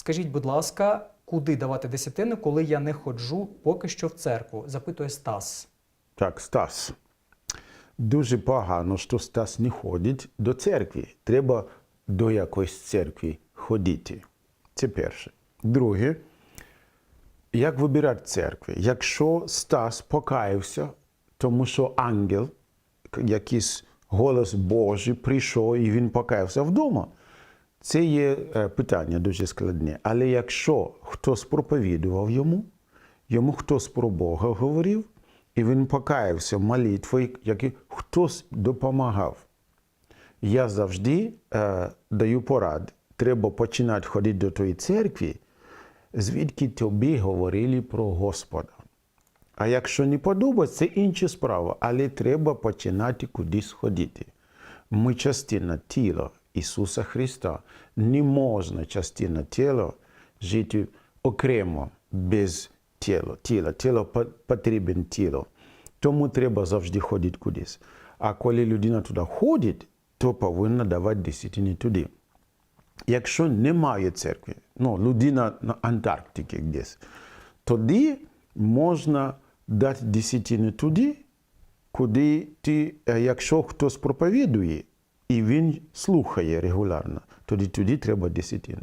Скажіть, будь ласка, куди давати десятину, коли я не ходжу поки що в церкву? запитує Стас. Так, Стас. Дуже погано, що Стас не ходить до церкви. Треба до якоїсь церкви ходити. Це перше. Друге, як вибирати церкви? Якщо Стас покаявся, тому що ангел, якийсь голос Божий прийшов і він покаявся вдома, це є е, питання дуже складне. Але якщо хтось проповідував йому, йому хтось про Бога говорив, і він покаявся молитвою, який хтось допомагав. Я завжди е, даю порад. Треба починати ходити до тої церкви, звідки тобі говорили про Господа. А якщо не подобається, це інша справа, але треба починати кудись ходити. Ми частина тіла Ісуса Христа. Не можна частина тіла жити окремо без тіла. тіла. Тіло потрібен тіло. Тому треба завжди ходити кудись. А коли людина туди ходить, то повинна давати десятини туди. Якщо немає церкви, ну, людина на Антарктиці десь, тоді можна дати десятини туди, куди ти, е, якщо хтось проповідує, і він слухає регулярно, тоді тоді треба десятини.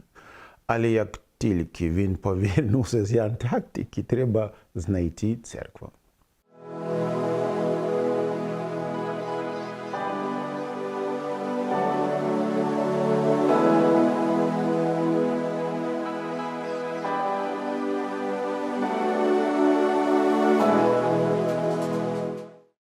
Але як тільки він повернувся з Антарктики, треба знайти церкву.